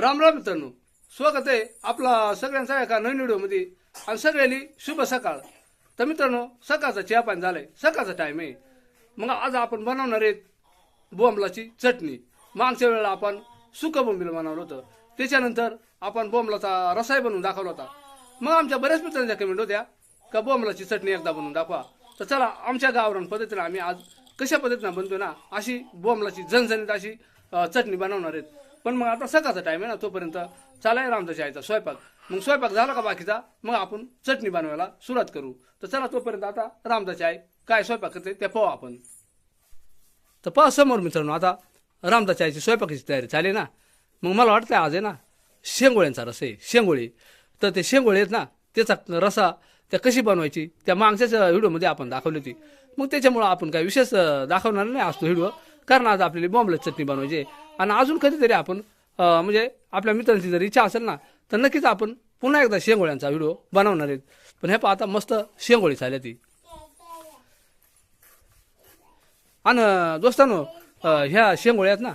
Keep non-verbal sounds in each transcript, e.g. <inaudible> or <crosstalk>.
राम राम मित्रांनो. स्वागत आहे आपला सगळ्यांचा एका नवीन व्हिडिओमध्ये. आणि सगळ्यांनी शुभ सकाळ. तर मित्रांनो सकाळचा चहा पाणी झालाय. सकाळचा टाइम आहे. मग आज आपण बनवणार आहेत बोंबलाची चटणी. मागच्या वेळेला आपण सुकं बोंबील बनवलं होतं. त्याच्यानंतर आपण बोंबलाचा रसाय बनवून दाखवला होता. मग आमच्या बऱ्याच मित्रांच्या कमेंट होत्या का बोंबलाची चटणी एकदा बनवून दाखवा. तर चला आमच्या गावरान पद्धतीनं आम्ही आज कशा पद्धतीनं बनतोय ना अशी बोंबलाची झणझणीत अशी चटणी बनवणार आहेत. पण मग आता सकाळचा टाइम आहे ना तोपर्यंत चालाय रामदाच्या आईचा स्वयंपाक. मग स्वयंपाक झाला का बाकीचा? मग आपण चटणी बनवायला सुरुवात करू. तर चला तोपर्यंत आता रामदाची आई काय स्वयंपाक करते ते पाहू आपण. तर पहा समोर मित्रांनो आता रामदाच्या आईची स्वयंपाकाची तयारी झाली ना. मग मला वाटतं आज आहे ना शेंगोळ्यांचा रस आहे शेंगोळी. तर ते शेंगोळे आहेत ना त्याचा रसा त्या कशी बनवायची त्या मागच्याच व्हिडिओमध्ये आपण दाखवली होती. मग त्याच्यामुळं आपण काय विशेष दाखवणार नाही आज तो व्हिडिओ. कारण आज आपल्याला बॉम्बलेट चटणी बनवायची आहे. आणि अजून कधीतरी आपण म्हणजे आपल्या मित्रांची जर इच्छा असेल ना तर नक्कीच आपण पुन्हा एकदा शेंगोळ्यांचा व्हिडिओ बनवणार आहेत. पण हे पहा आता मस्त शेंगोळी झाल्या ती. आणि दोस्तानो ह्या शेंगोळ्या आहेत ना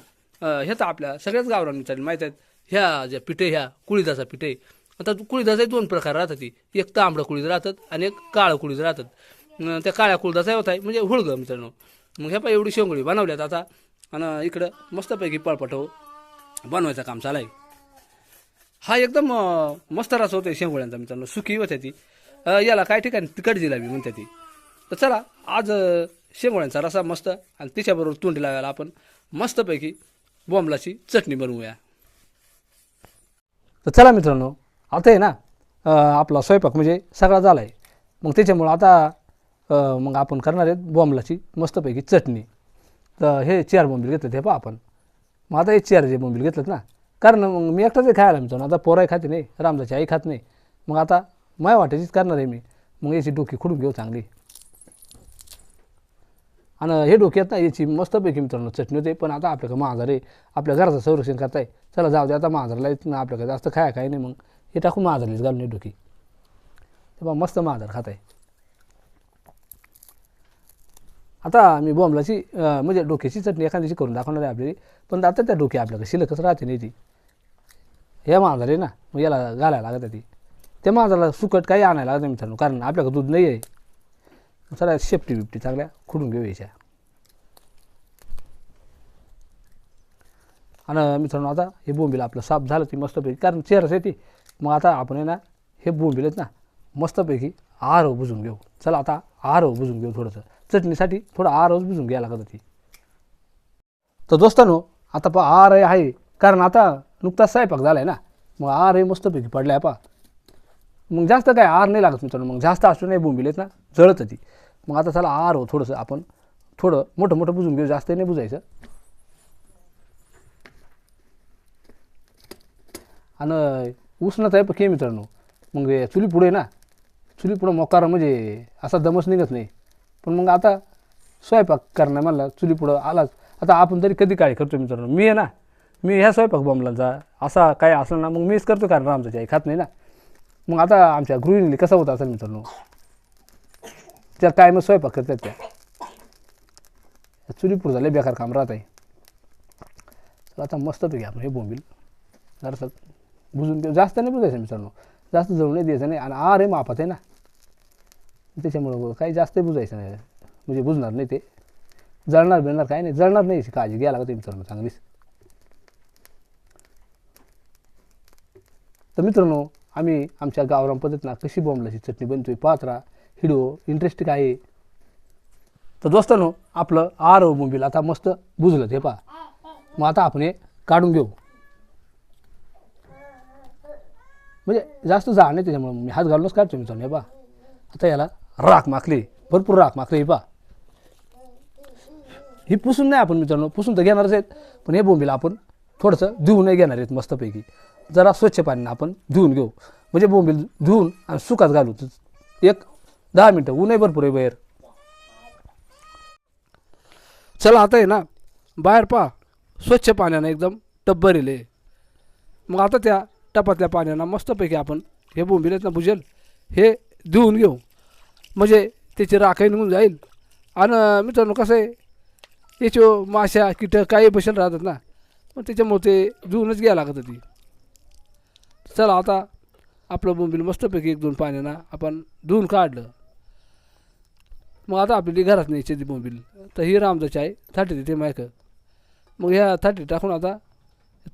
ह्या तर आपल्या सगळ्याच गावरांनी चालेल माहीत आहेत. ह्या ज्या पिठे ह्या कुळीदाचा पिठे. आता कुळीदाचे दोन प्रकार राहतात ती एक तांबडं कुळीद राहतात आणि एक काळं कुळीद राहतात. त्या काळ्या कुळदाचा होत आहे म्हणजे हुळगं मित्रांनो. मग ह्या पाय एवढी शेंगोळी बनवल्यात आता. आणि इकडं मस्तपैकी पळपटो बनवायचं काम चालू आहे हा एकदम मस्त रस होते शेंगोळ्यांचा मित्रांनो. सुकी होत्या ती. याला काही ठिकाणी? कळजी दिला मी म्हणते ती. तर चला आज शेंगोळ्यांचा रसा मस्त आणि तिच्याबरोबर तोंडी लावायला आपण मस्तपैकी बोंबलाची चटणी बनवूया. तर चला मित्रांनो आता आहे ना आपला स्वयंपाक म्हणजे सगळा झाला आहे मग त्याच्यामुळं आता मग आपण करणार आहेत बॉम्बलाची मस्तपैकी चटणी. तर हे चार बोंबील घेतलेत हे पहा आपण. मग आता हे चार जे बोंबील घेतलेत ना कारण मग मी एकटाच आहे खायला मित्रांनो आता पोराही खाते नाही रामदाची आई खात नाही. मग आता माय वाटायचीच करणार आहे मी. मग याची डोकी खुडून घेऊ चांगली. आणि हे डोक्यात ना याची मस्तपैकी मित्रांनो चटणी होते. पण आता आपल्याकडे महाजार आहे. आपल्या घराचं संरक्षण करताय. चला जाऊ दे आता महाजारला ना आपल्याकडे जास्त खाया काय नाही मग. हे टाकून महाजारलीच घालून हे डोकी. तेव्हा मस्त महाजार खात आहे आता मी बॉम्बलाची म्हणजे डोक्याची चटणी एखाद्याची करून दाखवणार आहे आपली पण आता त्या डोक्या आपल्याकडे शिल्लकच राहते नाही ती. हे महाजार आहे ना मग याला घालायला लागत ती. त्या महाजारला सुकट काही आणायला लागत नाही मित्रांनो कारण आपल्याकडे दूध नाही आहे. चला शेपटी बिपटी चांगल्या खुडून घेऊ याच्या. आणि मित्रांनो आता हे बोंबील आपलं साफ झालं ती मस्तपैकी कारण चेहराच आहे ती मग आता आपण आहे ना हे बोंबील आहेत ना मस्तपैकी आरव बुजून घेऊ. चला आता आरव बुजून घेऊ थोडंसं. चटणीसाठी थोडं आरवच बुजून घ्यायला लागत होती. तर दोस्तानो आता पहा आर आहे- आहे कारण आता नुकताच स्वयंपाक झाला आहे ना. मग आर हे मस्तपैकी पडला आहे पहा. मग जास्त काय आर नाही लागत मित्रांनो. मग जास्त असू नाही बोंबिलेत ना. जळत ती मग आता चला आर हो थोडंसं आपण थोडं मोठं मोठं बुजून घेऊ. जास्त नाही बुजायचं. आणि उष्णता आहे पण मित्रांनो. मग हे चुली पुढे ना. चुली पुढं मोकार म्हणजे असा दमच निघत नाही. पण मग आता स्वयंपाक करणार मला चुली पुढं आलाच. आता आपण तरी कधी काय करतो मित्रांनो? मी आहे ना मी ह्या स्वयंपाक बॉम्बलांचा असा काय असलं ना मग मीच करतो कारण आमचं आई खात नाही ना. मग आता आमच्या गृहिणीला कसं होतं असेल मित्रांनो? त्या काय मग स्वयंपाक करतात त्या. चुली पुढं झाले बेकार काम राहत आहे तर आता मस्तपैकी आपण हे बोंबील जरासं बुजून देऊ जास्त नाही बुजायचं मित्रांनो. जास्त जवळ नाही द्यायचं नाही. आणि आर आहे मापात आहे ना. त्याच्यामुळं काही जास्त बुजायचं नाही. म्हणजे बुजणार नाही ते. जळणार बिळणार काही नाही. जळणार नाही काळजी घ्यायला का तुम्ही मित्रांनो चांगलीच. तर मित्रांनो आम्ही आमच्या गावराम पद्धतीनं कशी बॉम्बलाची चटणी बनतोय पात्रा हिडो इंटरेस्ट इंटरेस्टिंग आहे? तर दोस्तानो आपलं आर मोबिल आता मस्त बुजलं ते पहा. मग आता आपण हे काढून घेऊ. म्हणजे जास्त जाळ नाही त्याच्यामुळं. मी हात घालूनच काढतो मित्रांनो हे पहा. आता याला राख माखली. भरपूर राख माखली ही पहा. ही पुसून नाही आपण मित्रांनो पुसून तर घेणारच आहेत पण हे बोंबीला आपण थोडंसं धुवूनही घेणार आहेत मस्तपैकी. जरा स्वच्छ पाण्यानं आपण धुवून घेऊ. म्हणजे बोंबील धुवून आणि सुकात घालू. एक दहा मिनटं ऊनही भरपूर आहे बाहेर. चला आता आहे ना बाहेर पहा. स्वच्छ पाण्यानं एकदम टप भरेले. मग आता त्या टपातल्या पाण्यानं मस्तपैकी आपण हे बोंबील आहेत ना भुजेल हे धुवून घेऊ. म्हणजे त्याची राखही निघून जाईल. आणि मित्रांनो कसं आहे याच्या माश्या कीटक काही बसेल राहतात ना मग त्याच्यामुळे ते धुवूनच घ्यायला लागत होती. चला आता आपलं बोंबील मस्तपैकी एक दोन पाण्यानं आपण धुवून काढलं. मग आता आपली घरात न्यायची ती बोंबील तर ही रामदाची आहे थाटी देते मायक. मग ह्या थाटी टाकून आता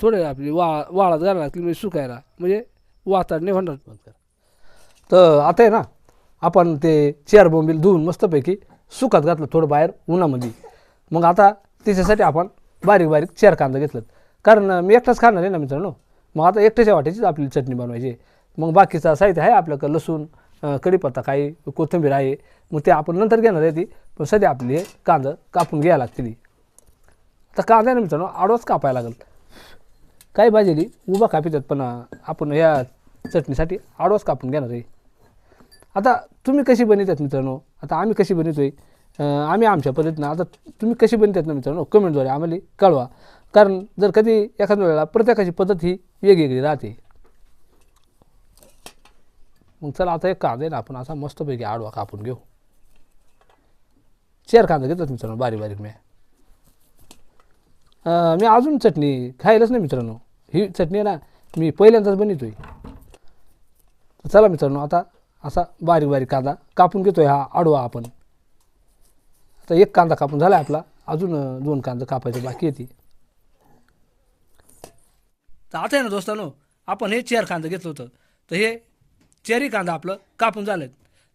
थोडे आपली वा वाळात घालायला लागली म्हणजे सुकायला. म्हणजे वाताड नाही होणार. तर आता आहे ना आपण ते चेअर बोंबील धुवून मस्तपैकी सुकात घातलं थोडं बाहेर उन्हामध्ये. मग आता त्याच्यासाठी आपण बारीक बारीक चेअर कांदा घेतलं कारण मी एकटाच खाणार आहे ना मित्रांनो? मग आता एकट्याच्या वाट्याचीच आपली चटणी बनवायची मग बाकीचं साहित्य आहे आपल्याकडं लसूण कढीपत्ता काही कोथिंबीर आहे. मग ते आपण नंतर घेणार आहे ती पण सध्या आपली हे कांदा कापून घ्यायला लागतील आता कांदा ना मित्रांनो आडवाच कापायला लागेल. काही भाजीली उभा कापितात पण आपण या चटणीसाठी आडवाच कापून घेणार आहे. आता तुम्ही कशी बनवतात मित्रांनो? आता आम्ही कशी बनवतोय? आम्ही आमच्या पद्धतीनं आता तुम्ही कशी बनवतात ना मित्रांनो? कमेंटद्वारे आम्हाला कळवा. कारण जर कधी एखाद्या वेळेला प्रत्येकाची पद्धत ही वेगवेगळी राहते. मग चला आता एक कांदा ना आपण असा मस्तपैकी आडवा कापून घेऊ. चार कांदा घेतात मित्रांनो बारीक बारीक मी. मी अजून चटणी खायलाच नाही मित्रांनो. ही चटणी आहे ना मी पहिल्यांदाच बनवतोय. चला मित्रांनो आता असा बारीक बारीक कांदा कापून घेतो हा आडवा आपण. आता एक कांदा कापून झाला आपला. अजून दोन कांदा कापायचे बाकी येते तर आता आहे ना दोस्तांनो आपण हे चेअर कांदा घेतलं होतं. तर हे चेरी कांदा आपलं कापून झालं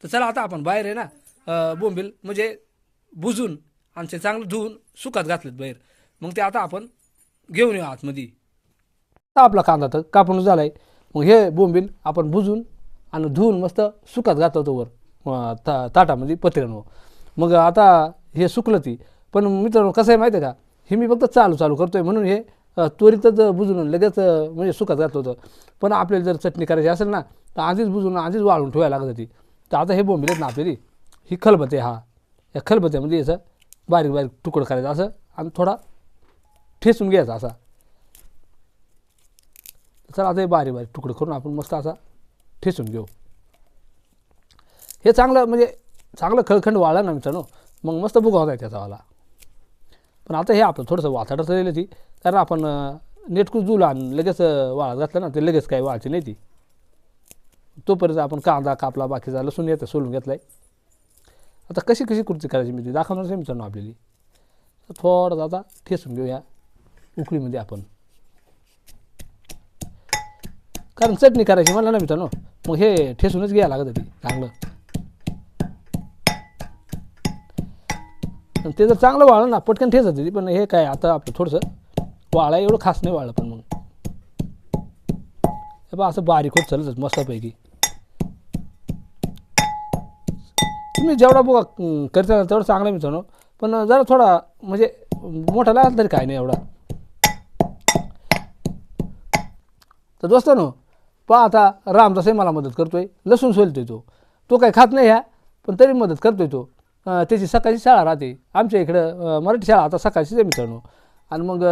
तर चला आता आपण बाहेर आहे ना बोंबील म्हणजे बुजून आणि ते चांगलं धुवून सुकात घातलेत बाहेर. मग ते आता आपण घेऊन येऊ आतमध्ये. आपला कांदा तर कापून आहे मग हे बोंबील आपण बुजून आणि धुवून मस्त सुकात घातलं होतं वर ता ताटामध्ये पत्र्यांवर मग आता हे सुकलं ती. पण मित्रांनो कसं आहे माहिती आहे का? हे मी फक्त चालू चालू करतो आहे म्हणून हे त्वरितच बुजून लगेच म्हणजे सुकात घातलं होतं. पण आपल्याला जर चटणी करायची असेल ना तर आधीच बुजून आधीच वाळून ठेवायला लागत होती. तर आता हे बोंबील ना आपल्याली. ही खलबते हा. या खलबत्त्यामध्ये याचं म्हणजे बारीक बारीक तुकडं करायचं असं आणि थोडा ठेचून घ्यायचा असा. चला आता हे बारीक बारीक तुकडं करून आपण मस्त असा ठेचून घेऊ. हे चांगलं म्हणजे चांगलं खळखंड वाळला ना मित्रांनो मग मस्त बुगा होता त्याचा वाला. पण आता हे आपलं थोडंसं वाताडत राहिलं ती कारण आपण अं, नेटकूच जुला आणि लगेच वाळत घातलं ना ते लगेच काही वाळची नाही ती. तोपर्यंत आपण कांदा कापला बाकीचा लसूण येतं सोलून घेतलाय. आता कशी कशी कृती करायची मी ती दाखवणार आहे मित्रांनो आपल्याली. तर थोडं आता ठेचून घेऊया उकळीमध्ये आपण. कारण चटणी करायची म्हणलं ना मित्रांनो मग हे ठेसूनच घ्यायला लागत होती चांगलं. ते जर चांगलं वाळलं ना पटकन ठेच होती पण हे काय आता आपलं थोडंसं वाळा एवढं खास नाही वाळलं पण मग. हे बा असं बारीक होत चालत मस्तपैकी. तुम्ही जेवढा बघा करता तेवढं चांगलं आहे मित्रांनो. पण जरा थोडा म्हणजे मोठा लागला तरी काय नाही एवढा. तर दोस्तानो पहा आता रामदासही मला मदत करतो आहे लसूण सोलतोय तो. तो काही खात नाही ह्या पण तरी मदत करतोय तो. त्याची सकाळची शाळा राहते. आमच्या इकडं मराठी शाळा आता सकाळचीच आहे मित्रांनो. आणि मग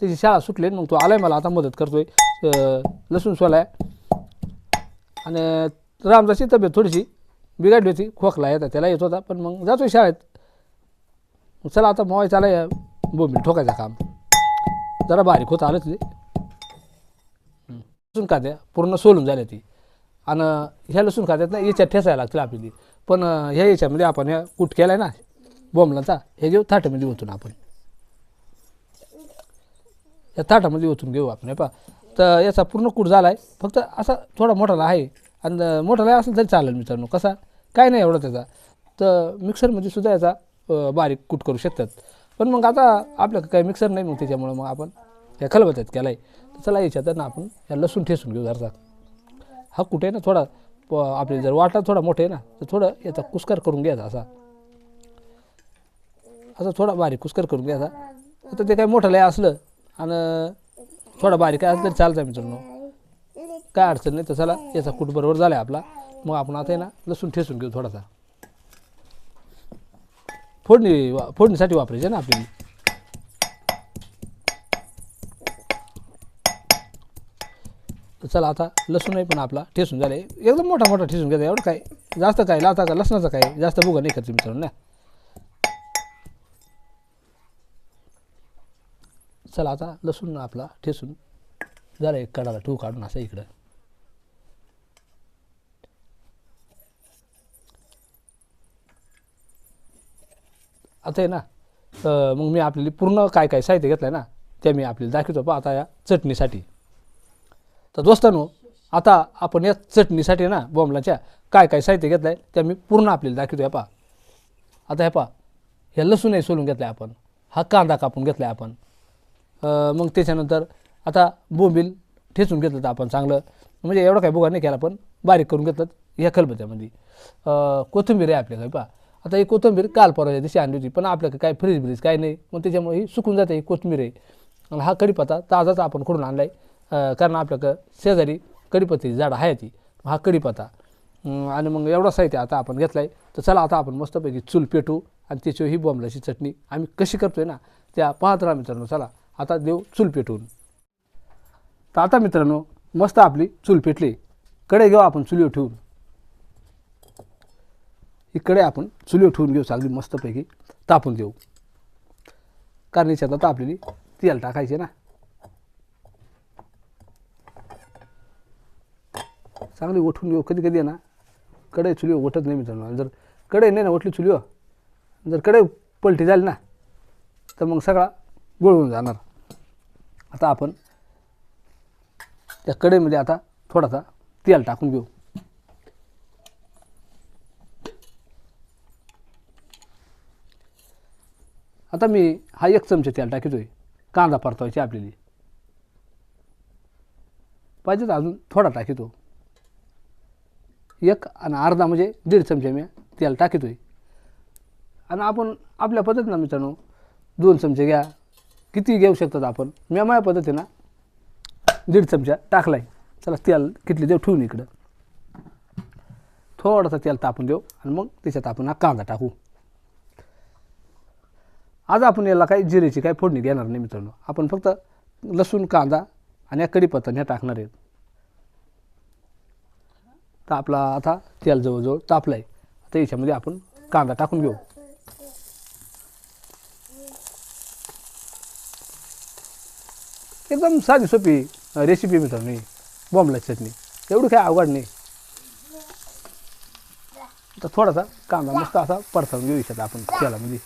त्याची शाळा सुटली मग तो आलाय मला आता मदत करतोय. आहे लसूण सोलाय. आणि रामदासची तब्येत थोडीशी बिघडली होती खोकला येतात त्याला येत होता पण मग जातोय शाळेत. मग चला आता मोबाईल चालाय बोंबील ठोकायचं काम. जरा बारीक होत आलं ते. लसूण खाद्या पूर्ण सोलून झाल्या ती. आणि ह्या लसूण खात्यात ना याच्यात ठेसायला लागतील आपल्याला पण ह्या याच्यामध्ये आपण ह्या कूट केला आहे ना बोंबलाचा हे घेऊ थाटामध्ये ओतून आपण. या थाटामध्ये ओतून घेऊ आपण पा तर याचा पूर्ण कूट झाला आहे फक्त असा थोडा मोठाला आहे. आणि मोठाला असेल तरी चालेल मित्रांनो. कसा? काय नाही एवढा त्याचा. तर मिक्सरमध्ये सुद्धा याचा बारीक कूट करू शकतात. पण मग आता आपल्याकडे काही मिक्सर नाही मग त्याच्यामुळं मग आपण या खलबत्यात केला आहे तर चला याच्यात ना आपण या लसूण ठेसून घेऊ जरसा. हा कुठे आहे ना थोडा प- आपले जर वाटा थोडा मोठा आहे ना तर थोडं याचा कुस्कर करून घ्यायचा असा असं थोडा बारीक कुस्कर करून घ्यायचा आता ते काय मोठं लय असलं आणि थोडा बारीक असलं तरी चालतं मित्रांनो. काय अडचण नाही तर चला याचा कूट बरोबर झाला आहे आपला. मग आपण आता आहे ना लसूण ठेसून घेऊ थोडासा. फोडणी वा- फोडणीसाठी वापरायचे ना आपल्याला. तर चला आता लसूणही पण आपला ठेसून झाले. आहे एकदम मोठा मोठा ठेसून घ्यायचा एवढं काय? जास्त काय? लाता का? लसणाचं काय? जास्त भुगा नाही खर्च मित्रांनो ना चला आता लसूण आपला ठेसून झालं एक कडाला ठू काढून असं इकडं. आता आहे ना मग मी आपल्याला पूर्ण काय काय साहित्य घेतलं आहे ना ते मी आपल्याला दाखवतो पण आता या चटणीसाठी. तर दोस्तांनो आता आपण या चटणीसाठी ना बॉम्बलाच्या काय काय साहित्य घेतलं आहे ते मी पूर्ण आपल्याला दाखवतो या पहा. आता हे पहा हे लसूणही सोलून घेतलं आहे आपण. हा कांदा कापून घेतला आहे आपण मग त्याच्यानंतर आता बोंबील ठेचून घेतलं तर आपण चांगलं. म्हणजे एवढं काही बोगा नाही केला पण बारीक करून घेतलं ह्या खलबत्यामध्ये. कोथिंबीर आहे आपल्याकडे पहा. आता ही कोथिंबीर काल परवाच्या दिवशी आणली होती पण आपल्याकडे काय फ्रीज ब्रीज काय नाही मग त्याच्यामुळे ही सुकून जाते ही कोथिंबीर आहे. आणि हा कढीपत्ता ताजाच आपण खोडून आणला आहे कारण आपल्याकडं शेजारी कढीपत्त्याची झाडं आहे ती हा कढीपत्ता. आणि मग एवढा साहित्य आता आपण घेतला आहे तर चला आता आपण मस्तपैकी चूल पेटू आणि त्याच्यावर ही बॉम्बलाची चटणी आम्ही कशी करतोय ना त्या पाहत राहा मित्रांनो. चला आता देऊ चूल पेटवून. तर आता मित्रांनो मस्त आपली चूल पेटली. कडे घेऊ आपण चुलीवर ठेवून. इकडे आपण चुलीवर ठेवून घेऊ चांगली मस्तपैकी तापून देऊ. कारण याच्यात आता आपल्याला तेल टाकायचे ना. चांगली उठून घेऊ कधी कधी आहे ना कडे चुलीवर उठत नाही मित्रांनो. जर कडे नाही ना उठली चुलीवर जर कडे पलटी झाली ना तर मग सगळा गोळून जाणार. आता आपण त्या कढईमध्ये आता थोडासा तेल टाकून घेऊ. आता मी हा एक चमचे तेल टाकतोय. कांदा परतवायची आपल्याला. पाहिजे तर अजून थोडा टाकतो. एक आणि अर्धा म्हणजे दीड चमचे मी तेल टाकतोय. आणि आपण आपल्या पद्धतीनं मित्रांनो दोन चमचे घ्या. किती घेऊ शकतात आपण? मी माझ्या पद्धतीनं दीड चमचा टाकलाय. चला तेल किटली देऊ? ठेवून इकडं. थोडासा तेल तापून देऊ आणि मग त्याच्यात आपण हा कांदा टाकू. आज आपण याला काही जिरेची काही फोडणी देणार नाही मित्रांनो. आपण फक्त लसूण कांदा आणि या कढीपत्ता ह्या टाकणार आहेत. तर आपला आता तेल जवळजवळ तापलं आहे आता याच्यामध्ये आपण कांदा टाकून घेऊ. एकदम साधी सोपी रेसिपी मित्रांनो बॉम्बला चटणी. एवढी काय अवघड नाही. तर थोडासा कांदा मस्त असा परतावून घेऊ शकता आपण तेलामध्ये.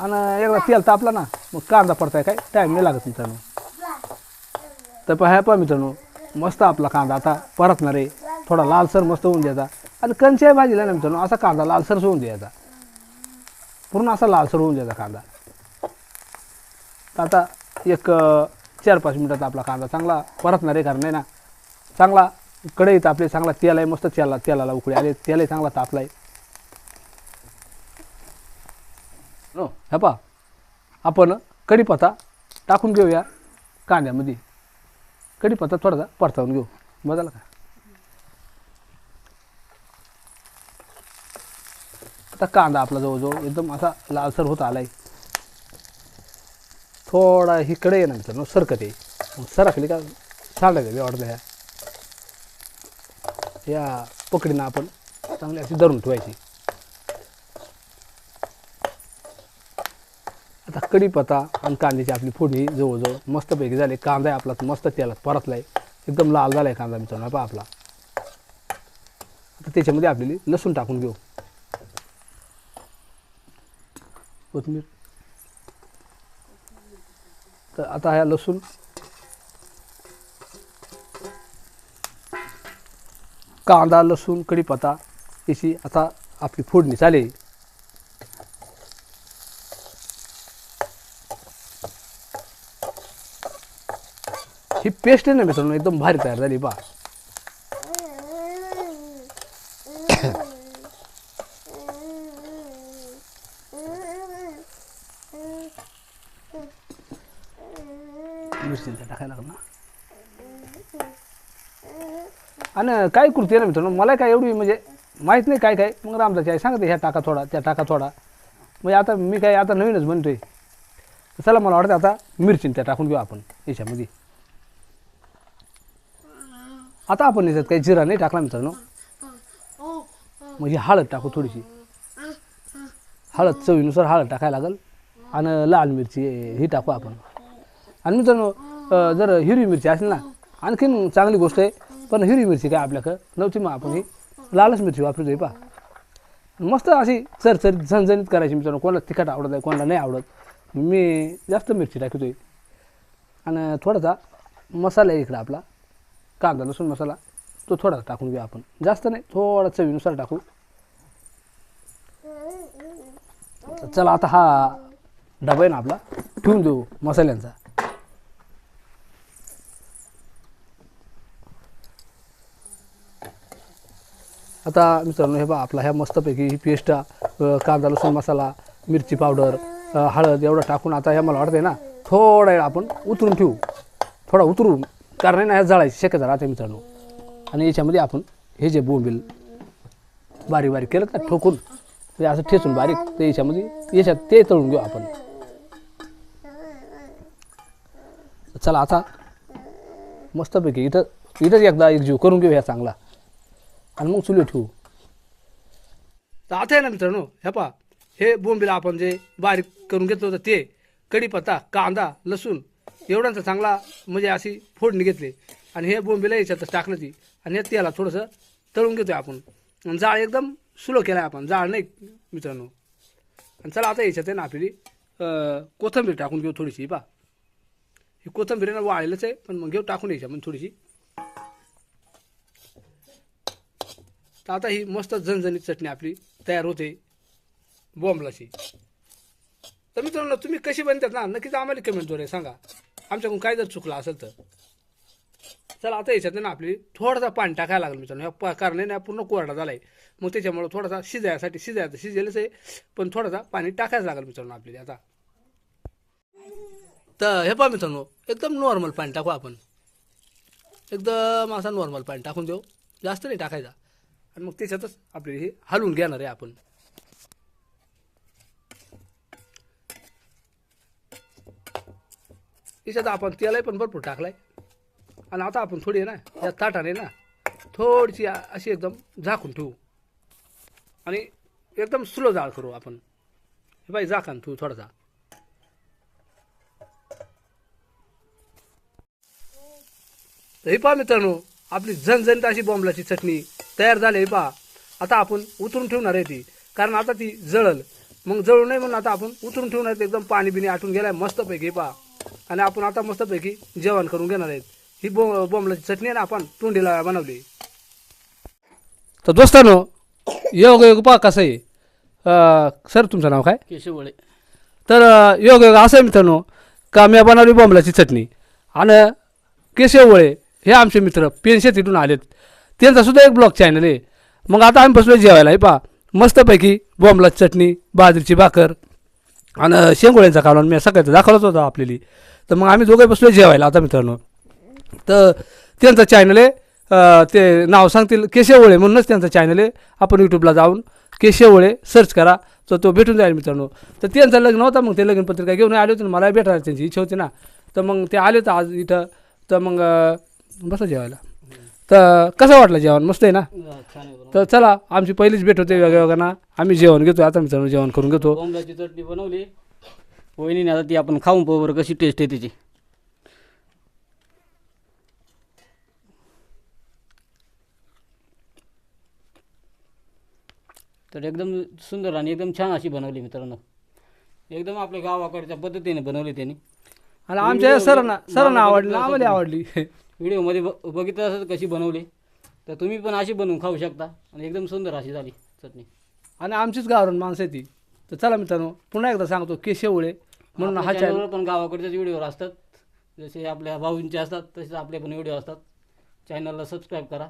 आणि एकदा तेल तापला ना मग कांदा पडताय काय? टाईम नाही लागत मित्रांनो. तर पहा पहा मित्रांनो मस्त आपला कांदा आता परतणार. आहे थोडा लालसर मस्त होऊन द्यायचा. आणि कंच्या भाजीला ना मित्रांनो असा कांदा लालसर होऊन द्यायचा. पूर्ण असा लालसर होऊन द्यायचा कांदा. तर आता एक चार पाच मिनटात आपला कांदा चांगला परतणार आहे कारण नाही ना चांगला कढईत आपले चांगला तेल आहे मस्त तेला तेलाला उकळी आले तेलही चांगला तापला आहे हो ह्या पहा. आपण कढीपत्ता टाकून घेऊया कांद्यामध्ये. कढीपत्ता थोडासा परतावून घेऊ मजाला का आता कांदा आपला जवळजवळ एकदम असा लालसर होत आलाय थोडा इकडे येणार ना मित्रांनो सरकत आहे मग सरकली का सांडायचं घ्या ह्या या पकडीनं आपण चांगली अशी धरून ठेवायची आता कढीपत्ता आणि कांद्याची आपली फोडणी जवळजवळ मस्तपैकी झाली. कांदा आहे आपला मस्त तेलात परतलाय. एकदम लाल झालाय कांदा मित्रांनो. पहा आपला. आता त्याच्यामध्ये आपल्याला लसूण टाकून घेऊ. कोथमीर तर आता ह्या लसूण. कांदा लसूण कढीपत्ता याची आता आपली फोडणी चालेल ही पेस्ट आहे ना मित्रांनो एकदम भारी तयार झाली बा. मिरची टाकायला आणि काय कृती ना मित्रांनो मला काय एवढी म्हणजे माहीत नाही काय काय. मग रामदाची आई सांगते ह्या टाका थोडा त्या टाका थोडा. म्हणजे आता मी काय आता नवीनच म्हणतोय चला मला वाटतं आता मिरची त्या टाकून घेऊ आपण याच्यामध्ये. आता आपण याच्यात काही जिरा नाही टाकला मित्रांनो. मग ही हळद टाकू थोडीशी. हळद चवीनुसार हळद टाकायला लागेल. आणि लाल मिरची ही टाकू आपण. आणि मित्रांनो जर हिरवी मिरची असेल ना आणखीन चांगली गोष्ट आहे पण हिरवी मिरची काय आपल्याकडं नव्हती मग आपण ही लालच मिरची वापरतोय पा मस्त अशी चरचरीत झणझणीत करायची मित्रांनो. कोणाला तिखट आवडत आहे कोणाला नाही आवडत. मी जास्त मिरची टाकतोय. आणि थोडासा मसाला आहे इकडं आपला. कांदा लसूण मसाला तो थोडा टाकून घेऊ आपण. जास्त नाही थोडा चवीनुसार टाकू. चला आता हा डबा आहे ना आपला ठेवून देऊ मसाल्यांचा. आता मित्रांनो हे बा आपला ह्या मस्तपैकी ही पेस्ट कांदा लसूण मसाला मिरची पावडर हळद एवढं टाकून आता हे मला वाटतंय ना थोडा वेळ आपण उतरून ठेवू. थोडा उतरून. कारण नाही जळायची शक्यता राहते मित्रांनो आणि याच्यामध्ये आपण हे जे बोंबील बारीक बारीक केलं का ठोकून ते असं ठेचून बारीक तर याच्यामध्ये याच्यात ते तळून घेऊ आपण. चला आता मस्तपैकी इथं इथंच एकदा एक जीव करून घेऊ ह्या चांगला. आणि मग चुली ठेवू. तर आता आहे ना मित्रांनो हे पा हे बोंबीला आपण जे बारीक करून घेतलं होतं ते कढीपत्ता कांदा लसूण एवढ्यांचा चांगला म्हणजे अशी फोडणी घेतली. आणि हे बोंबीला याच्यातच टाकलं ती आणि हे त्याला थोडंसं तळून घेतोय आपण. आणि जाळ एकदम सुलो केला आपण. जाळ नाही मित्रांनो. आणि चला आता याच्यात आहे ना आपली कोथंबीर कोथिंबीर टाकून घेऊ थोडीशी पा ही कोथिंबीर ना वाळलेलंच आहे पण मग घेऊ टाकून यायच्या मग थोडीशी. तर आता ही मस्त झणझणीत चटणी आपली तयार होते बॉम्बलाची तर मित्रांनो तुम्ही कशी बनतात ना नक्कीच आम्हाला कमेंटद्वारे सांगा. आमच्याकडून काय जर चुकलं असेल तर. चला आता याच्यात ना आपली थोडासा पाणी टाकायला लागलं मित्रांनो. ह्या पा- कारण आहे ना पूर्ण कोरडा झाला आहे मग त्याच्यामुळं थोडासा शिजायसाठी शिजायचं शिजेलच आहे. पण थोडासा पाणी टाकायचं लागेल मित्रांनो आपल्याला आता. तर हे पहा मित्रांनो एकदम नॉर्मल पाणी टाकू आपण. एकदम असा नॉर्मल पाणी टाकून देऊ. जास्त नाही टाकायचा. आणि मग त्याच्यातच आपली हे हलवून घेणार आहे आपण. याच्यात आपण तेलही पण भरपूर टाकलाय. आणि आता आपण थोडी आहे ना या ताटाने ना थोडीशी अशी एकदम झाकून ठेवू. आणि एकदम स्लो जाळ करू आपण. हे बाई झाकण ठेवू थोडासा. हे पहा मित्रांनो आपली झणझणीत अशी बॉम्बलाची चटणी तयार झाली हे पहा. आता आपण उतरून ठेवणार आहे ती. कारण आता ती जळल. मग जळू नये म्हणून आता आपण उतरून ठेवणार आहे एकदम पाणी बिणी आटून गेलाय मस्तपैकी हे पहा. आणि आपण आता मस्तपैकी जेवण करून घेणार आहेत. ही बॉ बॉम्बलाची चटणी आहे ना आपण तोंडीला बनवली. तर दोस्तानो योग योग पहा कसं आहे. सर तुमचं नाव काय? केशवळे. तर योग योग असं आहे मित्रांनो का मी बनवली बॉम्बलाची चटणी. आणि केशव वळे हे आमचे मित्र पेनशे तिथून आलेत. त्यांचा सुद्धा एक ब्लॉग चॅनल आहे. मग आता आम्ही बसलो जेवायला हे पहा. मस्तपैकी बॉम्बलाची चटणी बाजरीची भाकर आणि शेंगोळ्यांचा कालवण मी सकाळचं दाखवलंच होतं आपल्याला. तर मग आम्ही दोघे बसलो जेवायला आता मित्रांनो. तर त्यांचं चॅनल आहे ते नाव सांगतील केशवळे म्हणूनच त्यांचं चॅनल आहे. आपण यूट्यूबला जाऊन केशवळे सर्च करा तर तो भेटून जाईल मित्रांनो. तर त्यांचं लग्न होता मग ते लग्न पत्रिका घेऊन आले होते ना मला भेटायला त्यांची इच्छा होती ना. तर मग ते आले होते आज इथं. तर मग बसा जेवायला. तर कसं वाटलं जेवण? मस्त आहे ना? तर चला आमची पहिलीच भेट होते वेगळ्या वेगळ्यांना आम्ही जेवण घेतो आता मित्रांनो जेवण करून घेतो. चटणी बनवली. वहिनीने आता ती आपण खाऊन पाहू बरं कशी टेस्ट आहे त्याची तर एकदम सुंदर आणि एकदम छान अशी बनवली मित्रांनो. एकदम आपल्या गावाकडच्या पद्धतीने बनवली त्यांनी. आणि आमच्या सरांना सरांना आवडली आम्हाला आवडली. <laughs> व्हिडिओमध्ये ब बघितलं असं कशी बनवली. तर तुम्ही पण अशी बनवून खाऊ शकता. आणि एकदम सुंदर अशी झाली चटणी. आणि आमचीच गावरून माणसं आहे ती. तर चला मित्रांनो पुन्हा एकदा सांगतो केशवळे. म्हणून हा चॅनल पण गावाकडचेच व्हिडिओ असतात. जसे आपल्या भाऊंचे असतात तसेच आपले पण व्हिडिओ असतात. चॅनलला सबस्क्राईब करा.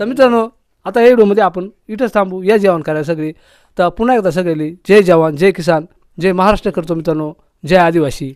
तर मित्रांनो आता या व्हिडिओमध्ये आपण इथंच थांबू. या जेवण करायला सगळी. तर पुन्हा एकदा सगळी जय जवान जय किसान जय महाराष्ट्र करतो मित्रांनो. जय आदिवासी.